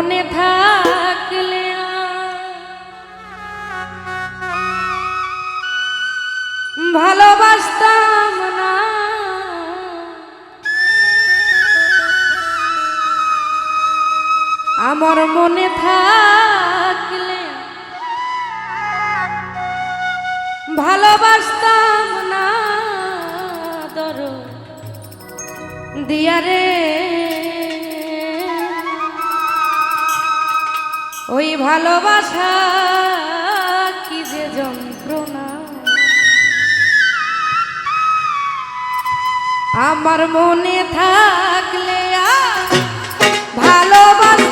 মনে থাকলে ভালোবাসতাম না। আমার মনে থাকলে ভালোবাসতাম না দর দিয়ারে ওই ভালোবাসা কি যে যন্ত্রণা। আমার মনে থাকলে ভালোবাসা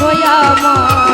হইয়া মা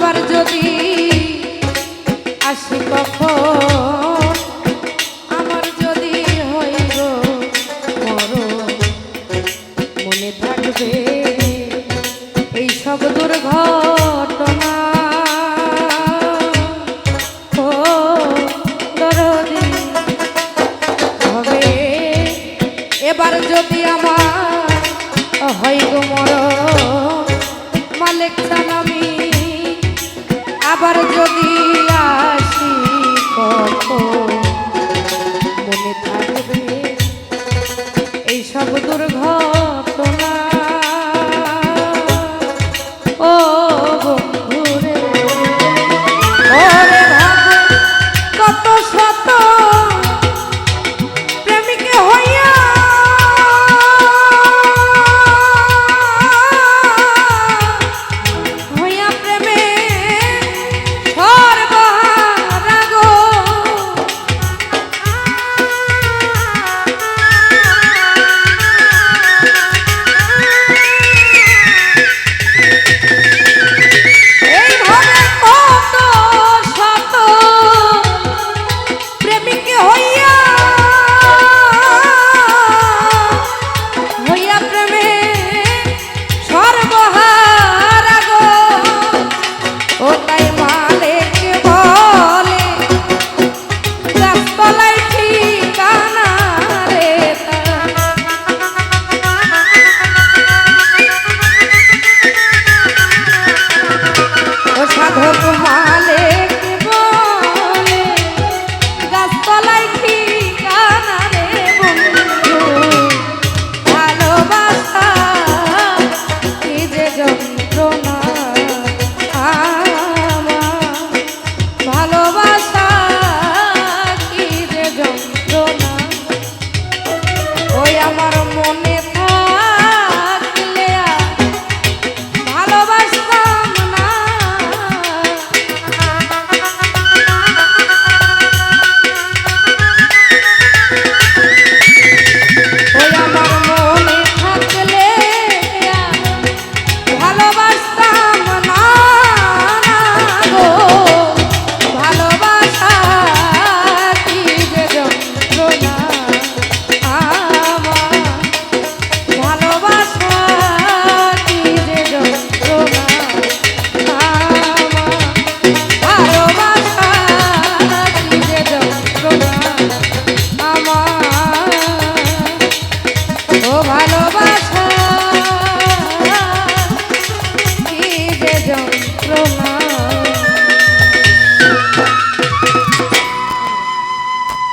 আবার যদি আসি কখন?